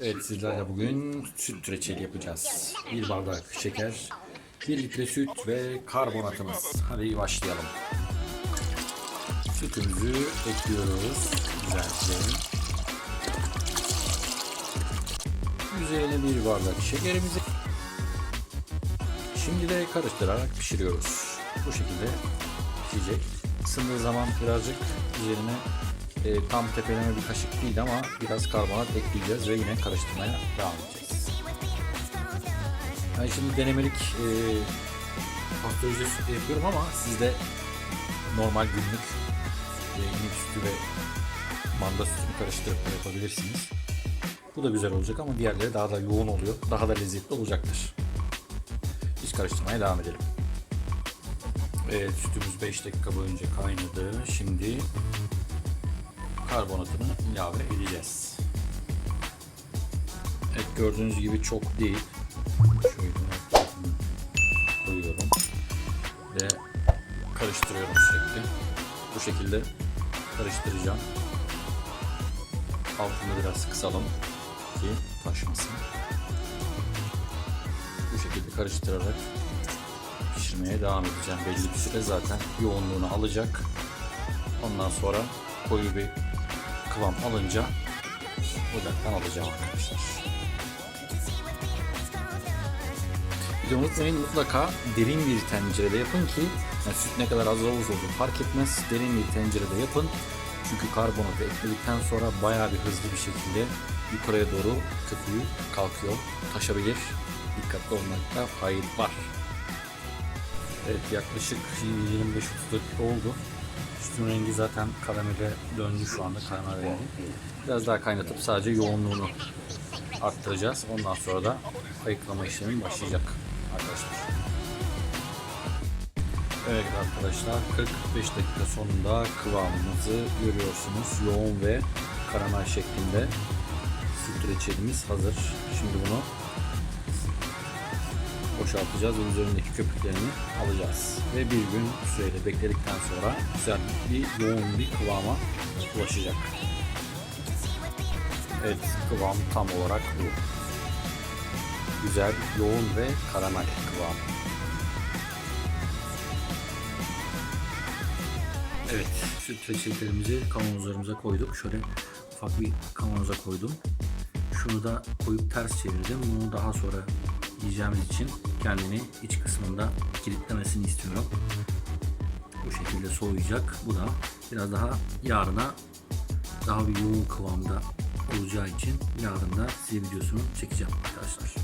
sizlerle bugün süt reçeli yapacağız. Bir bardak şeker, 1 litre süt ve karbonatımız. Hadi başlayalım. Sütümüzü ekliyoruz güzelce. Üzerine bir bardak şekerimizi. Şimdi de karıştırarak pişiriyoruz. Bu şekilde pişecek. Isındığı zaman birazcık üzerine e, tam tepeleme bir kaşık değil ama biraz karbonat ekleyeceğiz ve yine karıştırmaya devam edeceğiz. Ben şimdi denemelik e, pastörize yapıyorum ama siz de normal günlük e, inek sütü ve manda sütünü karıştırıp yapabilirsiniz. Bu da güzel olacak ama diğerleri daha da yoğun oluyor. Daha da lezzetli olacaktır. Biz karıştırmaya devam edelim. Evet sütümüz 5 dakika boyunca kaynadı. Şimdi karbonatını ilave edeceğiz. Evet gördüğünüz gibi çok değil. Şöyle koyuyorum ve karıştırıyorum sürekli. Bu şekilde karıştıracağım. Altını biraz kısalım ki taşmasın. Bu şekilde karıştırarak pişirmeye devam edeceğim. Belli bir süre zaten yoğunluğunu alacak. Ondan sonra koyu bir kıvam alınca ocaktan alacağım arkadaşlar. Bir de unutmayın mutlaka derin bir tencerede yapın ki yani süt ne kadar az olursa olsun fark etmez. Derin bir tencerede yapın. Çünkü karbonatı ekledikten sonra bayağı bir hızlı bir şekilde yukarıya doğru köpüğü kalkıyor. Taşabilir. Dikkatli olmakta fayda var. Evet yaklaşık 25-30 dakika oldu. Sütün rengi zaten karamele döndü şu anda karamel rengi. Biraz daha kaynatıp sadece yoğunluğunu arttıracağız. Ondan sonra da ayıklama işlemi başlayacak arkadaşlar. Evet arkadaşlar 45 dakika sonunda kıvamımızı görüyorsunuz. Yoğun ve karamel şeklinde süt reçelimiz hazır. Şimdi bunu boşaltacağız ve üzerindeki köpüklerini alacağız. Ve bir gün süreyle bekledikten sonra güzel bir yoğun bir kıvama ulaşacak. Evet kıvam tam olarak bu. Güzel, yoğun ve karamel kıvam. Evet, süt reçetelerimizi kavanozlarımıza koyduk. Şöyle ufak bir kavanoza koydum. Şunu da koyup ters çevirdim. Bunu daha sonra yiyeceğimiz için kendini iç kısmında kilitlemesini istiyorum. Bu şekilde soğuyacak. Bu da biraz daha yarına daha bir yoğun kıvamda olacağı için yarın da size videosunu çekeceğim arkadaşlar.